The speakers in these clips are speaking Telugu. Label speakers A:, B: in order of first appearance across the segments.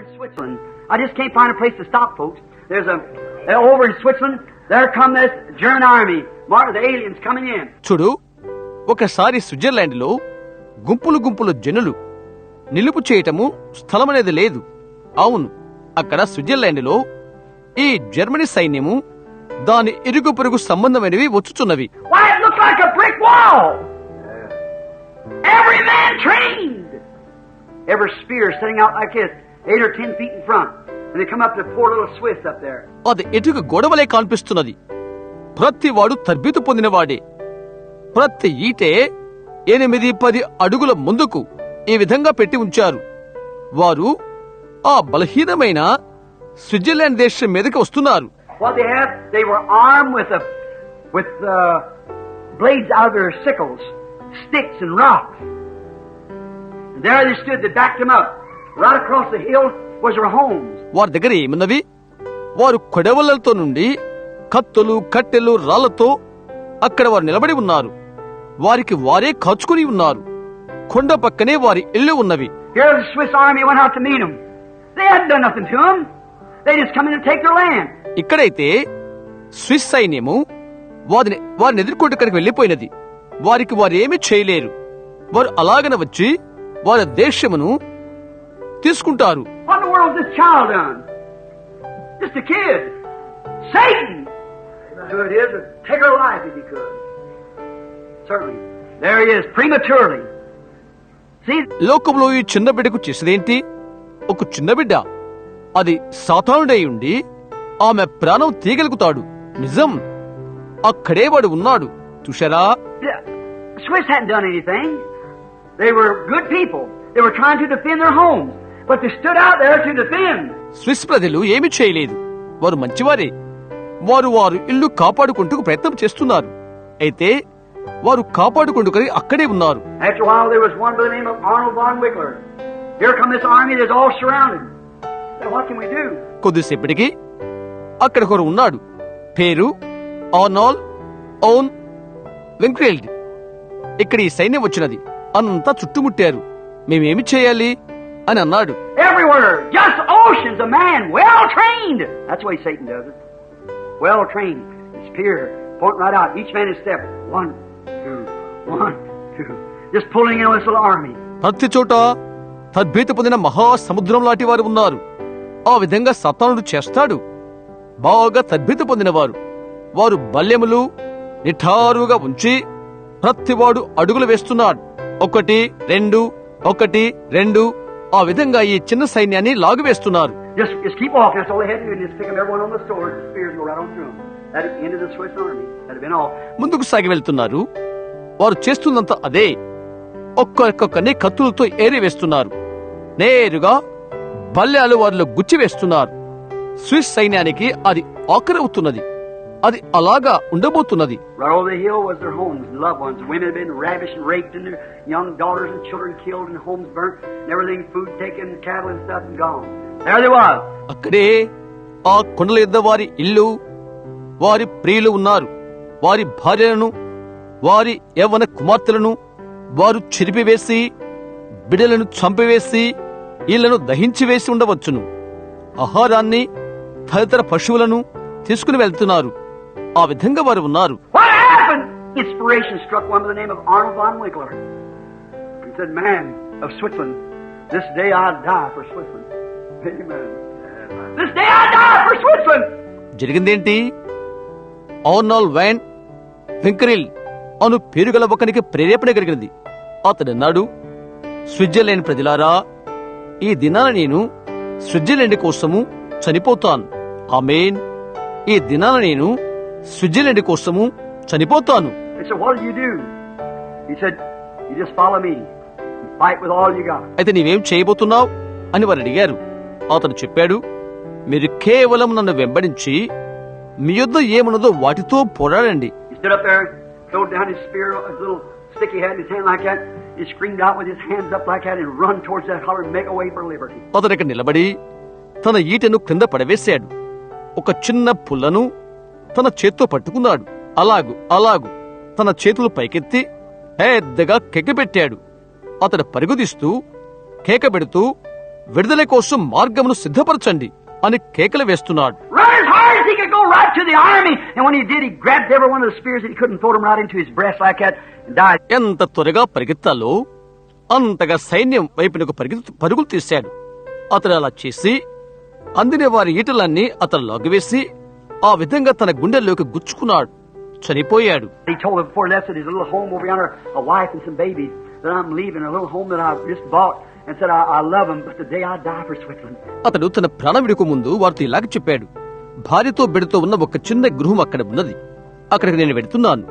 A: in Switzerland. I just can't find a place to stop, folks. There's a uh, over in Switzerland. There come this German army. The aliens coming in.
B: చూడు ఒకసారి స్విట్జర్లాండ్లో గుంపులు గుంపులు జనులు నిలుపు చేయటము స్థలమనేది లేదు అవును అక్కడ స్విట్జర్లాండ్లో ఈ జర్మనీ సైన్యము దాని ఇరుగు పొరుగు సంబంధమైనవి వచ్చుచున్నవి
A: Why, it looks like a brick wall. Every man trained. Every spear sitting out like this, eight or ten feet in front. And they come up to poor little Swiss up there.
B: అది ఎటుక గొడవలే కనిపిస్తున్నది ప్రతి వాడు తర్బీతు పొందినవాడే ప్రతి ఈటే ఎనిమిది పది అడుగుల ముందుకు ఈ విధంగా పెట్టి ఉంచారు వారు ఆ బలహీనమైన స్విట్జర్లాండ్ దేశం మీదకి వస్తున్నారు
A: uh, sticks and rocks. And there they stood. They backed them up.
B: వారి దగ్గర ఏమున్నవి? వారు కొడవలతో నుండి కత్తులు కట్టెలు రాళ్ళతో అక్కడ వారు నిలబడి ఉన్నారు. వారికి వారే కాచుకుని ఉన్నారు. కొండ పక్కనే వారి ఇల్లు ఉన్నవి. ఇక్కడైతే స్విస్ సైన్యము వారిని వారిని ఎదుర్కొంటక్కడికి వెళ్ళిపోయినది వారికి వారు ఏమీ చేయలేరు. వారు అలాగన వచ్చి వారి దేశమును తీసుకుంటారు. లోకంలో ఈ చిన్న బిడ్డకు చేసేదేంటి? ఒక చిన్న బిడ్డ. అది సాతానుడై ఉండి ఆమె ప్రాణం తీగలుగుతాడు. నిజం. అక్కడే వాడు ఉన్నాడు.
A: తుషరా Swiss hadn't done anything they were good people they were trying to defend their homes
B: Swiss ప్రజలు ఏమి చేయలేదు. వారు మంచివారే. వారు వారు ఇల్లు కాపాడుకుంటూ ప్రయత్నం చేస్తున్నారు. అయితే వారు కాపాడుకుంటుకని అక్కడే ఉన్నారు. కొద్దిసేపటికి అక్కడ ఒకరు ఉన్నాడు. పేరు ఆనాల్ ఓన్ వెంకటేల్డ్ ఇక్కడ ఈ సైన్యం వచ్చినది. అంతా చుట్టుముట్టారు. మేమేమి చేయాలి? అని అన్నాడు. ప్రతి చోట తద్భీత పొందిన మహాసముద్రం లాంటి వారు ఉన్నారు. ఆ విధంగా సత్తానుడు చేస్తాడు. బాగా తద్భీత పొందిన వారు వారు బల్యములు నిఠారుగా ఉంచి ప్రతివాడు అడుగులు వేస్తున్నాడు. ఒకటి రెండు ఒకటి రెండు ఆ విధంగా ఈ చిన్న సైన్యాన్ని
A: లాగు వేస్తున్నారు
B: ముందుకు సాగి వెళ్తున్నారు. వారు చేస్తున్నంత అదే. ఒక్కొక్కొక్కరిని కత్తులతో ఏరి వేస్తున్నారు. నేరుగా బల్యాలు వారిలో గుచ్చి వేస్తున్నారు. స్విస్ సైన్యానికి అది ఆకరవుతున్నది. అవుతున్నది అది అలాగా ఉండబోతున్నది. అక్కడే ఆ కొండల యొద్ వారి ఇల్లు వారి ప్రియులు ఉన్నారు. వారి భార్యలను వారి యవన కుమార్తెలను వారు చిరిపివేసి బిడలను చంపివేసి ఇళ్ళను దహించి వేసి ఉండవచ్చును. ఆహారాన్ని తదితర పశువులను తీసుకుని వెళ్తున్నారు. ఆ విధంగా వారు ఉన్నారు?
A: Inspiration struck one by the name of Arnold von Winkler. He said, Man of Switzerland, this day I die for Switzerland. Amen. This day I die for Switzerland.
B: జరిగిందేంటి ఆర్నాల్ వ్యాన్ వెంకరిల్ అను పేరు గల ఒకనికి ప్రేరేపణ కలిగినది అతడు అన్నాడు స్విట్జర్లాండ్ ప్రజలారా ఈ దినాన నేను స్విట్జర్లాండ్ కోసము చనిపోతాను ఆమేన్ ఈ దినాన నేను స్విట్జర్లాండ్ కోసము చనిపోతాను. అయితే నీవేం చేయబోతున్నావు? అని వారు అడిగారు. అతను చెప్పాడు మీరు కేవలం నన్ను వెంబడించి మీ యుద్ధ ఏమున్నదో వాటితో పోరాడండి. అతను ఇక్కడ నిలబడి తన ఈటను క్రింద పడవేశాడు. ఒక చిన్న పుల్లను తన చేత్తో పట్టుకున్నాడు. అలాగు అలాగు. తన చేతులు పైకెత్తి పెద్దగా కెక్కపెట్టాడు అతడు పరుగుదీస్తూ కేక పెడుతూ విడుదల కోసం మార్గమును సిద్ధపరచండి అని కేకలు వేస్తున్నాడు.
A: Run as hard as he could go right to the army. And when he did, he grabbed every one of the spears that he couldn't throw them right into his breast like that and died.
B: ఎంత త్వరగా పరిగెత్తాలో అంతగా సైన్యం వైపునకు పరిగెత్తు పరుగులు తీశాడు. అతడు అలా చేసి అందిన వారి ఈటలన్నీ అతను లాగివేసి ఆ విధంగా తన గుండెల్లోకి గుచ్చుకున్నాడు. చనిపోయాడు. అతడు తన ప్రాణం విడుకు ముందు వారితో ఇలాగ చెప్పాడు. భార్యతో బిడ్డతో ఉన్న ఒక చిన్న గృహం అక్కడ ఉన్నది. అక్కడికి నేను వెళుతున్నాను.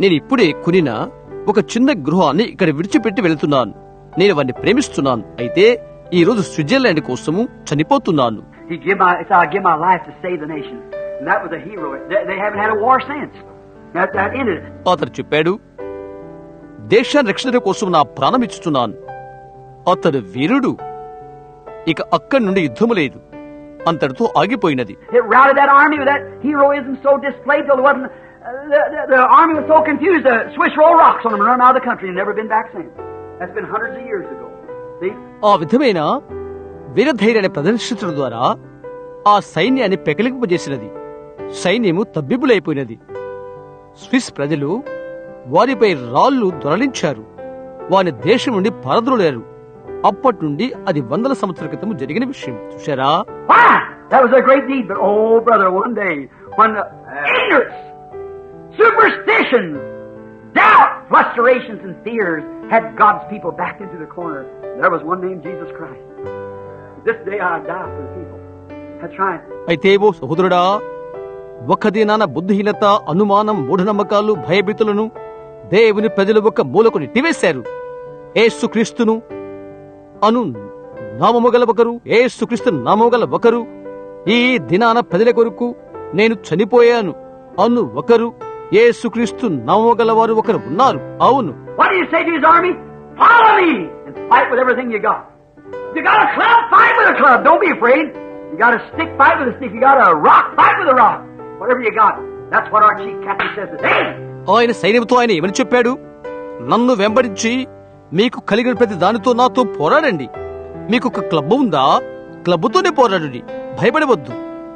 B: నేను ఇప్పుడే కొనిన ఒక చిన్న గృహాన్ని ఇక్కడ విడిచిపెట్టి వెళుతున్నాను. నేను వారిని ప్రేమిస్తున్నాను. అయితే ఈ రోజు స్విట్జర్లాండ్ కోసము చనిపోతున్నాను. అతడు చెప్పాడు దేశ రక్షణ కోసం నా ప్రాణం ఇచ్చుతున్నాను. అతడు వీరుడు. ఇక అక్కడి నుండి యుద్ధము లేదు. అంతటితో ఆగిపోయినది. ఆ విధమైన వీరధైర్యాన్ని ప్రదర్శించడం ద్వారా ఆ సైన్యాన్ని పెకలింపజేసినది. సైన్యము తబ్బిబులైపోయినది. స్విస్ ప్రజలు వారిపై రాళ్ళు దొరలించారు. వారి దేశం నుండి పరదొలేరు అప్పటి నుండి అది వందల సంవత్సరాల క్రితం జరిగిన విషయం. చూశారా? అయితే ఒక్కదినాన బుద్ధిహీనత అనుమానం మూఢనమ్మకాలు భయభీతులను దేవుని ప్రజలు ఒక మూలకు నెట్టివేశారు. ఏసుక్రీస్తును అను నామము గల ఒకరు ఏసుక్రీస్తు నామము గల ఒకరు ఈ దినాన ప్రజల కొరకు నేను చనిపోయాను అను ఒకరు ఏసుక్రీస్తు నామము గల వారు ఒకరు ఉన్నారు. అవును.
A: Whatever you got. That's what our chief captain says today.
B: ఆయన సైన్యంతో ఆయన ఏమని చెప్పాడు? నన్ను వెంబడించి మీకు కలిగిన ప్రతి దానితో నాతో పోరాడండి. మీకు ఒక క్లబ్ ఉందా? క్లబ్తోనే పోరాడుడి. భయపడవద్దు.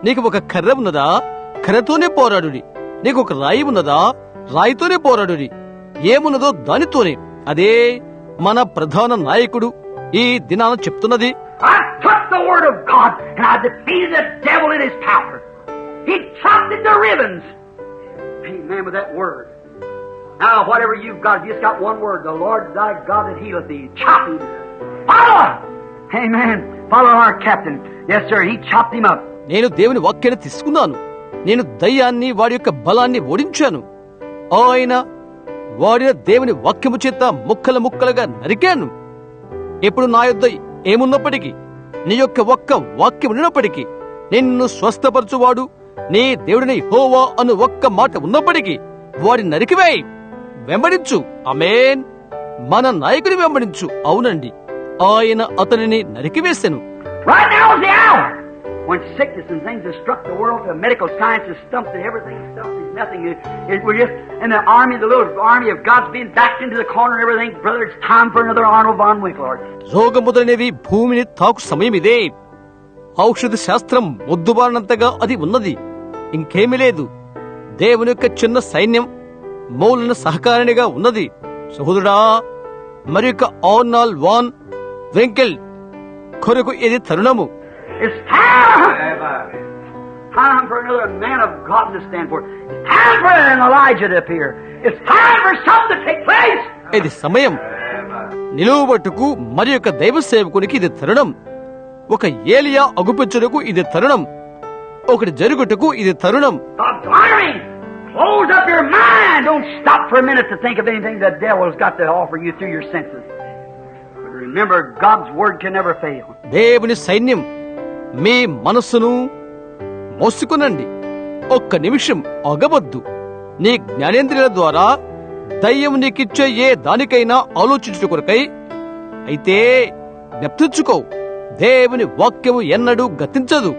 B: నీకు ఒక కర్ర ఉన్నదా? కర్రతోనే పోరాడుడి. నీకు ఒక రాయి ఉన్నదా? రాయితోనే పోరాడుడి. ఏమున్నదో దానితోనే. అదే మన ప్రధాన నాయకుడు ఈ దినాన చెప్తున్నది.
A: I took the word of God and I defeated the devil in his power. It to ribbons. Amen with that word. Now, whatever you've got, you just got one word. The Lord thy God that healeth thee. Chop him. Follow him. Amen. Follow our captain. Yes, sir. He chopped him up.
B: నేను దేవుని వాక్యాన్ని తీసుకున్నాను నేను దయ్యాన్ని వాడి యొక్క బలాన్ని ఓడించాను ఆయన వాడిన దేవుని వాక్యము చేత ముక్కలు ముక్కలుగా నరికాను ఇప్పుడు నా యొద్ద ఏమున్నప్పటికీ నీ యొక్క ఒక్క వాక్యం ఉన్నప్పటికీ నిన్ను స్వస్థపరచువాడు నీ దేవుడిని హోవో అను ఒక్క మాట ఉన్నప్పటికీ వారి నరికివే వెంబడించు. అమేన్ మన నాయకుని వెంబడించు. అవునండి. ఆయన అతనిని నరికివేశాను భూమిని తాకు సమయం ఇదే ఔషధ శాస్త్రం ముద్దుబారినంతగా అది ఉన్నది. ఇంకేమీ లేదు దేవుని యొక్క చిన్న సైన్యం మౌలన సహకారిణిగా ఉన్నది సహోదరుడా మరి యొక్క ఆర్నాల్ వాన్ వెంకెల్ కొరకు ఇది తరుణము
A: It's time! Time for another man of God to stand for. It's time for an Elijah to appear. It's time for something to take place.
B: ఇది సమయం నిలువబట్టుకు మరి యొక్క దైవ సేవకునికి ఇది తరుణం ఒక ఏలియా అగుపించుటకు ఇది తరుణం ఒకటి జరుగుటకు ఇది తరుణం!
A: Close up your mind! Don't stop for a minute to think of anything the devil's got to offer you through your senses. But remember, God's word can never fail.
B: దేవుని సైన్యం మీ మనస్సును మోసుకునండి ఒక్క నిమిషం అగవద్దు నీ జ్ఞానేంద్రియాల ద్వారా దయ్యం నీకిచ్చే ఏ దానికైనా ఆలోచించుట కొరకై అయితే జ్ఞప్తించుకో దేవుని వాక్యము ఎన్నడూ గతించదు